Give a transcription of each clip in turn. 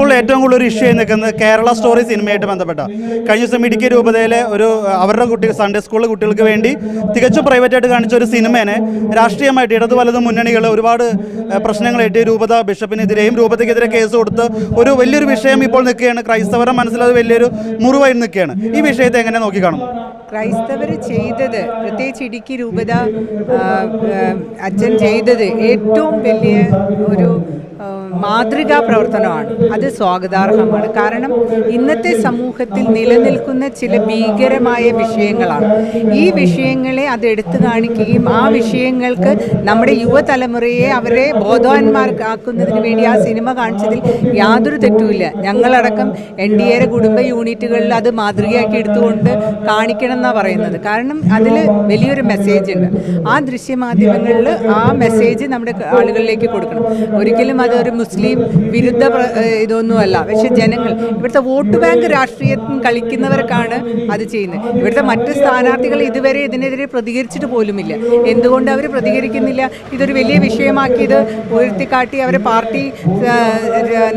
ഇപ്പോൾ ഏറ്റവും കൂടുതൽ ഒരു ഇഷ്യൂ ആയി നിൽക്കുന്നത് കേരള സ്റ്റോറി സിനിമയായിട്ട് ബന്ധപ്പെട്ട. കഴിഞ്ഞ ദിവസം ഇടുക്കി രൂപതയിലെ ഒരു അവരുടെ കുട്ടികൾ സൺഡേ സ്കൂളിലെ കുട്ടികൾക്ക് വേണ്ടി തികച്ചും പ്രൈവറ്റായിട്ട് കാണിച്ച ഒരു സിനിമേനെ രാഷ്ട്രീയമായിട്ട് ഇടതു വലത് മുന്നണികൾ ഒരുപാട് പ്രശ്നങ്ങളായിട്ട് രൂപത ബിഷപ്പിനെതിരെയും രൂപതയ്ക്കെതിരെ കേസ് കൊടുത്ത് ഒരു വലിയൊരു വിഷയം ഇപ്പോൾ നിൽക്കുകയാണ്. ക്രൈസ്തവരുടെ മനസ്സിലത് വലിയൊരു മുറിവായി നിൽക്കുകയാണ്. ഈ വിഷയത്തെ എങ്ങനെ നോക്കിക്കാണും ക്രൈസ്തവർ ചെയ്തത് പ്രത്യേകിച്ച് ഇടുക്കി രൂപത അച്ഛൻ ചെയ്തത് ഏറ്റവും വലിയ ഒരു മാതൃകാ പ്രവർത്തനമാണ് അത് സ്വാഗതാർഹമാണ്. കാരണം ഇന്നത്തെ സമൂഹത്തിൽ നിലനിൽക്കുന്ന ചില ഭീകരമായ വിഷയങ്ങളാണ്. ഈ വിഷയങ്ങളെ അത് എടുത്തു കാണിക്കുകയും ആ വിഷയങ്ങൾക്ക് നമ്മുടെ യുവതലമുറയെ അവരെ ബോധവാന്മാർക്കാക്കുന്നതിന് വേണ്ടി ആ സിനിമ കാണിച്ചതിൽ യാതൊരു തെറ്റുമില്ല. ഞങ്ങളടക്കം എൻ ഡി എയുടെ കുടുംബ യൂണിറ്റുകളിൽ അത് മാതൃകയാക്കി എടുത്തുകൊണ്ട് കാണിക്കണം എന്നാണ് പറയുന്നത്. കാരണം അതിൽ വലിയൊരു മെസ്സേജ് ഉണ്ട്. ആ ദൃശ്യമാധ്യമങ്ങളിൽ ആ മെസ്സേജ് നമ്മുടെ ആളുകളിലേക്ക് കൊടുക്കണം. ഒരിക്കലും അതൊരു മുസ്ലിം വിരുദ്ധ ഇതൊന്നുമല്ല. പക്ഷെ ജനങ്ങൾ ഇവിടുത്തെ വോട്ട് ബാങ്ക് രാഷ്ട്രീയത്തിൽ കളിക്കുന്നവർക്കാണ് അത് ചെയ്യുന്നത്. ഇവിടുത്തെ മറ്റ് സ്ഥാനാർത്ഥികൾ ഇതുവരെ ഇതിനെതിരെ പ്രതികരിച്ചിട്ട് പോലുമില്ല. എന്തുകൊണ്ട് അവർ പ്രതികരിക്കുന്നില്ല? ഇതൊരു വലിയ വിഷയമാക്കിയത് ഉയർത്തിക്കാട്ടി അവരെ പാർട്ടി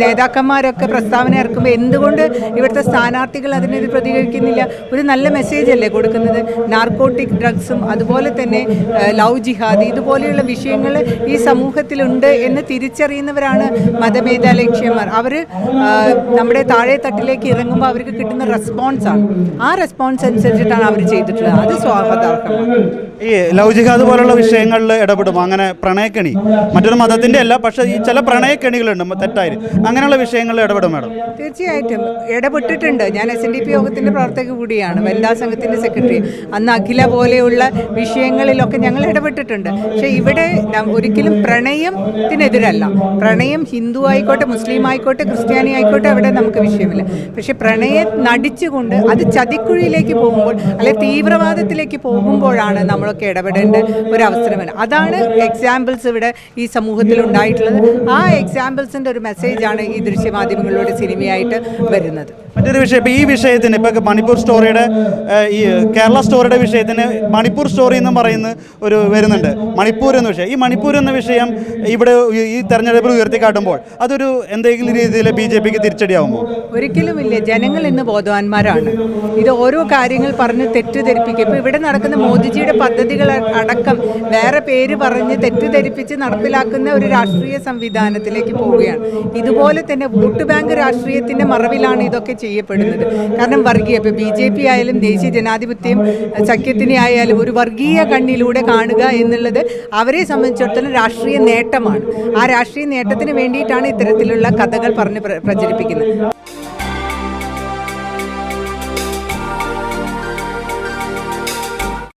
നേതാക്കന്മാരൊക്കെ പ്രസ്താവന ഇറക്കുമ്പോൾ എന്തുകൊണ്ട് ഇവിടുത്തെ സ്ഥാനാർത്ഥികൾ അതിനെതിരെ പ്രതികരിക്കുന്നില്ല? ഒരു നല്ല മെസ്സേജ് അല്ലേ കൊടുക്കുന്നത്? നാർക്കോട്ടിക് ഡ്രഗ്സും അതുപോലെ തന്നെ ലവ് ജിഹാദ് ഇതുപോലെയുള്ള വിഷയങ്ങൾ ഈ സമൂഹത്തിലുണ്ട് എന്ന് തിരിച്ചറിയുന്നവരാണ് മതമേധാലക്ഷ്യന്മാർ അവർ നമ്മുടെ താഴെ തട്ടിലേക്ക് ഇറങ്ങുമ്പോൾ അവർക്ക് കിട്ടുന്ന റെസ്പോൺസാണ് ആ റെസ്പോൺസ് അനുസരിച്ചിട്ടാണ് അവർ ചെയ്തിട്ടുള്ളത്. അത് സ്വാഗതാർഹമാണ്. ഈ ലവ് പോലുള്ള വിഷയങ്ങളിൽ ഇടപെടും. അങ്ങനെ പ്രണയക്കണി. മറ്റൊരു മതത്തിന്റെ അല്ല പക്ഷേ ഈ ചില പ്രണയക്കണികളുണ്ട് തെറ്റായി അങ്ങനെയുള്ള വിഷയങ്ങളിൽ ഇടപെടും മാഡം. തീർച്ചയായിട്ടും. ഇടപെട്ടിട്ടുണ്ട്. ഞാൻ എസ് എൻ ഡി പി യോഗത്തിന്റെ പ്രവർത്തക കൂടിയാണ് വനിതാ സംഘത്തിന്റെ സെക്രട്ടറി. അന്ന് അഖില പോലെയുള്ള വിഷയങ്ങളിലൊക്കെ ഞങ്ങൾ ഇടപെട്ടിട്ടുണ്ട്. പക്ഷേ ഇവിടെ ഒരിക്കലും പ്രണയത്തിനെതിരല്ല. പ്രണയം ഹിന്ദു ആയിക്കോട്ടെ മുസ്ലിം ആയിക്കോട്ടെ ക്രിസ്ത്യാനി ആയിക്കോട്ടെ അവിടെ നമുക്ക് വിഷയമില്ല. പക്ഷേ പ്രണയം നടിച്ചുകൊണ്ട് അത് ചതിക്കുഴിയിലേക്ക് പോകുമ്പോൾ അല്ലെ തീവ്രവാദത്തിലേക്ക് പോകുമ്പോഴാണ് നമ്മളൊക്കെ ഇടപെടേണ്ട ഒരു അവസരമാണ് അതാണ് എക്സാമ്പിൾസ് ഇവിടെ ഈ സമൂഹത്തിൽ ഉണ്ടായിട്ടുള്ളത്. ആ എക്സാമ്പിൾസിന്റെ ഒരു മെസ്സേജാണ് ഈ ദൃശ്യമാധ്യമങ്ങളിലൂടെ സിനിമയായിട്ട് വരുന്നത്. മറ്റൊരു വിഷയം ഇപ്പോൾ ഈ വിഷയത്തിന് ഇപ്പോൾ മണിപ്പൂർ സ്റ്റോറിയുടെ ഈ കേരള സ്റ്റോറിയുടെ വിഷയത്തിന് മണിപ്പൂർ സ്റ്റോറി എന്ന് പറയുന്ന ഒരു വരുന്നുണ്ട്. മണിപ്പൂർ എന്ന വിഷയം. ഈ മണിപ്പൂർ എന്ന വിഷയം ഇവിടെ ഈ- തെരഞ്ഞെടുപ്പിൽ ഉയർത്തിക്കാട്ടുമ്പോൾ അതൊരു എന്തെങ്കിലും രീതിയിൽ ബി ജെ പിക്ക് തിരിച്ചടിയാവുമോ? ഒരിക്കലുമില്ല ജനങ്ങൾ ഇന്ന് ബോധവാന്മാരാണ്. ഇത് ഓരോ കാര്യങ്ങൾ പറഞ്ഞ് തെറ്റിദ്ധരിപ്പിക്കും. ഇപ്പോൾ ഇവിടെ നടക്കുന്ന മോദിജിയുടെ പദ്ധതികൾ അടക്കം വേറെ പേര് പറഞ്ഞ് തെറ്റിദ്ധരിപ്പിച്ച് നടപ്പിലാക്കുന്ന ഒരു രാഷ്ട്രീയ സംവിധാനത്തിലേക്ക് പോവുകയാണ്. ഇതുപോലെ തന്നെ വോട്ട് ബാങ്ക് രാഷ്ട്രീയത്തിന്റെ മറവിലാണ് ഇതൊക്കെ ചെയ്യപ്പെടുന്നത്. കാരണം വർഗീയ ഇപ്പോൾ ബി ജെ പി ആയാലും ദേശീയ ജനാധിപത്യം സഖ്യത്തിനെ ആയാലും ഒരു വർഗീയ കണ്ണിലൂടെ കാണുക എന്നുള്ളത് അവരെ സംബന്ധിച്ചിടത്തോളം രാഷ്ട്രീയ നേട്ടമാണ്. ആ രാഷ്ട്രീയ നേട്ടത്തിന് വേണ്ടിയിട്ടാണ് ഇത്തരത്തിലുള്ള കഥകൾ പറഞ്ഞ് പ്ര- പ്രചരിപ്പിക്കുന്നത്.